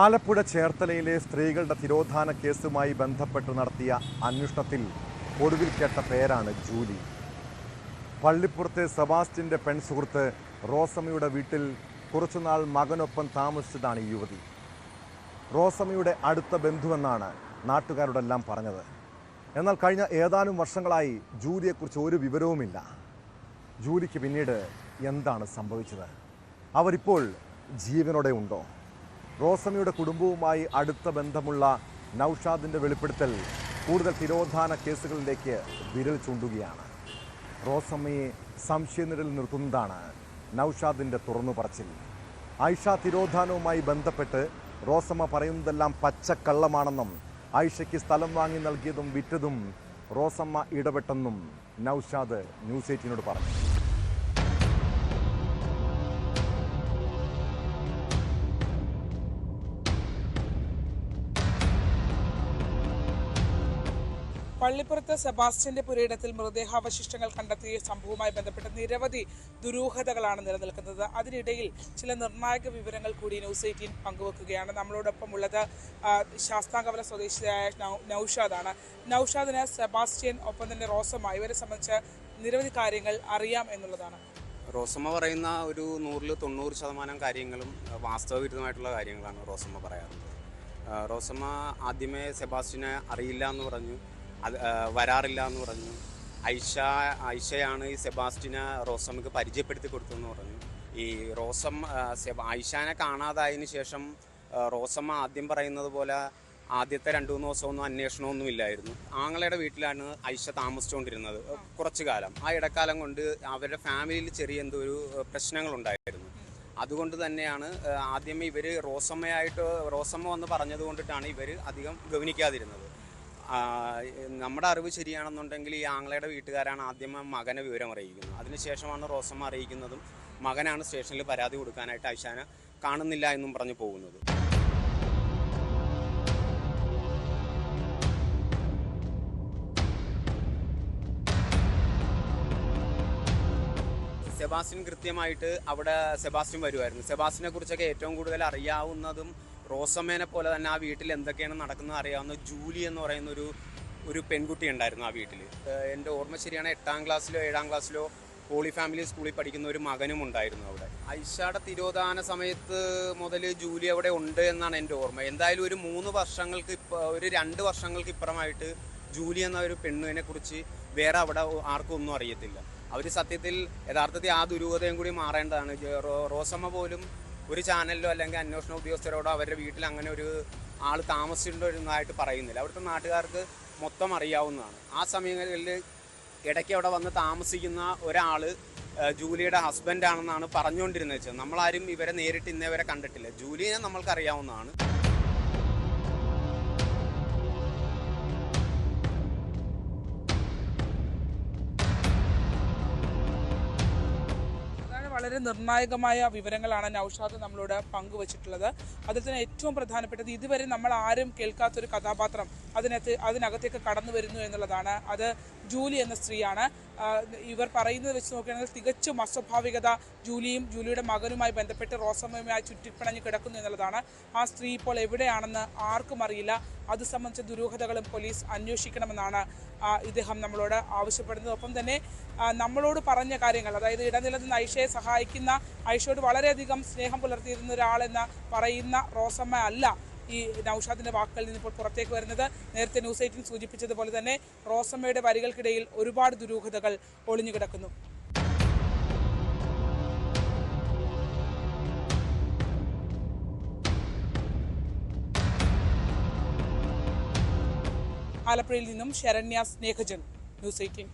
ആലപ്പുഴ ചേർത്തലയിലെ സ്ത്രീകളുടെ തിരോധാന കേസുമായി ബന്ധപ്പെട്ട് നടത്തിയ അന്വേഷണത്തിൽ ഒടുവിൽ കേട്ട പേരാണ് ജൂലി. പള്ളിപ്പുറത്തെ സെബാസ്റ്റിന്റെ പെൺസുഹൃത്ത് റോസമ്മയുടെ വീട്ടിൽ കുറച്ചുനാൾ മകനൊപ്പം താമസിച്ചതാണ് ഈ യുവതി. റോസമ്മയുടെ അടുത്ത ബന്ധുവെന്നാണ് നാട്ടുകാരോടെല്ലാം പറഞ്ഞത്. എന്നാൽ കഴിഞ്ഞ ഏതാനും വർഷങ്ങളായി ജൂലിയെക്കുറിച്ച് ഒരു വിവരവുമില്ല. ജൂലിക്ക് പിന്നീട് എന്താണ് സംഭവിച്ചത്? അവരിപ്പോൾ ജീവനോടെ ഉണ്ടോ? റോസമ്മയുടെ കുടുംബവുമായി അടുത്ത ബന്ധമുള്ള നൌഷാദിന്റെ വെളിപ്പെടുത്തൽ കൂടുതൽ തിരോധാന കേസുകളിലേക്ക് വിരൽ ചൂണ്ടുകയാണ്. റോസമ്മയെ സംശയനിരൽ നിർത്തുന്നതാണ് നൌഷാദിന്റെ തുറന്നു പറച്ചിൽ ആയിഷ തിരോധാനവുമായി ബന്ധപ്പെട്ട് റോസമ്മ പറയുന്നതെല്ലാം പച്ചക്കള്ളമാണെന്നും ആയിഷയ്ക്ക് സ്ഥലം വാങ്ങി നൽകിയതും വിറ്റതും റോസമ്മ ഇടപെട്ടെന്നും നൌഷാദ് ന്യൂസ് എയ്റ്റീനോട് പറഞ്ഞു. പള്ളിപ്പുറത്ത് സെബാസ്റ്റ്യന്റെ പുരയിടത്തിൽ മൃതദേഹാവശിഷ്ടങ്ങൾ കണ്ടെത്തിയ സംഭവവുമായി ബന്ധപ്പെട്ട നിരവധി ദുരൂഹതകളാണ് നിലനിൽക്കുന്നത്. അതിനിടയിൽ ചില നിർണായക വിവരങ്ങൾ കൂടി ന്യൂസ് എയ്റ്റീൻ പങ്കുവെക്കുകയാണ്. നമ്മളോടൊപ്പം ഉള്ളത് ശാസ്താംകവല സ്വദേശിയായ നൌഷാദാണ്. നൌഷാദിന് സെബാസ്റ്റ്യൻ ഒപ്പം തന്നെ റോസമ്മ ഇവരെ സംബന്ധിച്ച് നിരവധി കാര്യങ്ങൾ അറിയാം എന്നുള്ളതാണ്. റോസമ്മ പറയുന്ന ഒരു നൂറിൽ തൊണ്ണൂറ് ശതമാനം കാര്യങ്ങളും വാസ്തവവിരുദ്ധമായിട്ടുള്ള കാര്യങ്ങളാണ് റോസമ്മ പറയാറുള്ളത്. റോസമ്മ ആദ്യമേ സെബാസ്റ്റിനെ അറിയില്ല എന്ന് പറഞ്ഞു. അത് വരാറില്ല എന്ന് പറഞ്ഞു. ഐഷ ഐഷയാണ് ഈ സെബാസ്റ്റിനെ റോസമ്മക്ക് പരിചയപ്പെടുത്തി കൊടുത്തതെന്ന് പറഞ്ഞു. ഈ റോസം ഐഷാനെ കാണാതായതിനു ശേഷം റോസമ്മ ആദ്യം പറയുന്നത് പോലെ ആദ്യത്തെ രണ്ടു മൂന്ന് ദിവസമൊന്നും അന്വേഷണമൊന്നും ഇല്ലായിരുന്നു. ആങ്ങളയുടെ വീട്ടിലാണ് ഐഷ താമസിച്ചുകൊണ്ടിരുന്നത് കുറച്ചു കാലം. ആ ഇടക്കാലം കൊണ്ട് അവരുടെ ഫാമിലിയിൽ ചെറിയ എന്തോ ഒരു പ്രശ്നങ്ങളുണ്ടായിരുന്നു. അതുകൊണ്ട് തന്നെയാണ് ആദ്യമേ ഇവർ റോസമ്മയായിട്ട് റോസമ്മ വന്ന് പറഞ്ഞത് കൊണ്ടിട്ടാണ് ഇവർ അധികം ഗവനിക്കാതിരുന്നത്. നമ്മുടെ അറിവ് ശരിയാണെന്നുണ്ടെങ്കിൽ ഈ ആങ്ങളയുടെ വീട്ടുകാരാണ് ആദ്യം മകനെ വിവരം അറിയിക്കുന്നത്. അതിനുശേഷമാണ് റോസമ്മ അറിയിക്കുന്നതും മകനാണ് സ്റ്റേഷനിൽ പരാതി കൊടുക്കാനായിട്ട് ഐഷാനെ കാണുന്നില്ല എന്നും പറഞ്ഞു പോകുന്നത്. സെബാസ്റ്റ്യൻ കൃത്യമായിട്ട് അവിടെ സെബാസ്റ്റിൻ വരുമായിരുന്നു സെബാസ്റ്റിനെ കുറിച്ചൊക്കെ ഏറ്റവും കൂടുതൽ അറിയാവുന്നതും റോസമ്മേനെ പോലെ തന്നെ ആ വീട്ടിൽ എന്തൊക്കെയാണ് നടക്കുന്നത് അറിയാവുന്ന ജൂലി എന്ന് പറയുന്ന ഒരു ഒരു പെൺകുട്ടി ഉണ്ടായിരുന്നു ആ വീട്ടിൽ. എന്റെ ഓർമ്മ ശരിയാണ് എട്ടാം ക്ലാസ്സിലോ ഏഴാം ക്ലാസ്സിലോ ഹോളി ഫാമിലി സ്കൂളിൽ പഠിക്കുന്ന ഒരു മകനും ഉണ്ടായിരുന്നു അവിടെ. ഐഷയുടെ തിരോധാന സമയത്ത് മുതൽ ജൂലി അവിടെ ഉണ്ട് എന്നാണ് എന്റെ ഓർമ്മ. എന്തായാലും ഒരു മൂന്ന് വർഷങ്ങൾക്ക് ഇപ്പം ഒരു രണ്ട് വർഷങ്ങൾക്ക് ഇപ്പുറമായിട്ട് ജൂലി എന്ന ഒരു പെണ്ണിനെ കുറിച്ച് വേറെ അവിടെ ആർക്കും ഒന്നും അറിയത്തില്ല. അവർ സത്യത്തിൽ യഥാർത്ഥത്തിൽ ആ ദുരൂഹതയും കൂടി മാറേണ്ടതാണ്. റോസമ്മ പോലും ഒരു ചാനലിലോ അല്ലെങ്കിൽ അന്വേഷണ ഉദ്യോഗസ്ഥരോടോ അവരുടെ വീട്ടിൽ അങ്ങനെ ഒരു ആൾ താമസിച്ചിട്ടുണ്ടായിട്ട് പറയുന്നില്ല. അവിടുത്തെ നാട്ടുകാർക്ക് മൊത്തം അറിയാവുന്നതാണ്. ആ സമയങ്ങളിൽ ഇടയ്ക്ക് അവിടെ വന്ന് താമസിക്കുന്ന ഒരാൾ ജൂലിയുടെ ഹസ്ബൻഡാണെന്നാണ് പറഞ്ഞുകൊണ്ടിരുന്നത് വെച്ചാൽ നമ്മളാരും ഇവരെ നേരിട്ട് ഇന്നേവരെ കണ്ടിട്ടില്ല. ജൂലിയെ നമ്മൾക്ക് വളരെ നിർണായകമായ വിവരങ്ങളാണ് നൌഷാദ് നമ്മളോട് പങ്കുവച്ചിട്ടുള്ളത്. അതിൽ തന്നെ ഏറ്റവും പ്രധാനപ്പെട്ടത് ഇതുവരെ നമ്മൾ ആരും കേൾക്കാത്തൊരു കഥാപാത്രം അതിനകത്ത് അതിനകത്തേക്ക് കടന്നു വരുന്നു എന്നുള്ളതാണ്. അത് ജൂലി എന്ന സ്ത്രീയാണ്. ഇവർ പറയുന്നത് വെച്ച് നോക്കുകയാണെങ്കിൽ തികച്ചും അസ്വാഭാവികത ജൂലിയും ജൂലിയുടെ മകനുമായി ബന്ധപ്പെട്ട് റോസമ്മയുമായി ചുറ്റിപ്പിണഞ്ഞ് കിടക്കുന്നു എന്നുള്ളതാണ്. ആ സ്ത്രീ ഇപ്പോൾ എവിടെയാണെന്ന് ആർക്കും അറിയില്ല. അത് സംബന്ധിച്ച ദുരൂഹതകളും പോലീസ് അന്വേഷിക്കണമെന്നാണ് ഇദ്ദേഹം നമ്മളോട് ആവശ്യപ്പെടുന്നത്. ഒപ്പം തന്നെ നമ്മളോട് പറഞ്ഞ കാര്യങ്ങൾ അതായത് ഇടനിലനിന്ന് ഐഷയെ സഹായിക്കുന്ന ഐഷയോട് വളരെയധികം സ്നേഹം പുലർത്തിയിരുന്ന ഒരാളെന്ന് പറയുന്ന റോസമ്മ അല്ല. ഈ നൌഷാദിന്റെ വാക്കുകളിൽ നിന്ന് ഇപ്പോൾ പുറത്തേക്ക് വരുന്നത്. നേരത്തെ ന്യൂസ് എയ്റ്റീൻ സൂചിപ്പിച്ചതുപോലെ തന്നെ റോസമ്മയുടെ വരികൾക്കിടയിൽ ഒരുപാട് ദുരൂഹതകൾ ഒളിഞ്ഞു കിടക്കുന്നു. ആലപ്പുഴയിൽ നിന്നും ശരണ്യ സ്നേഹജൻ ന്യൂസ് എയ്റ്റീൻ.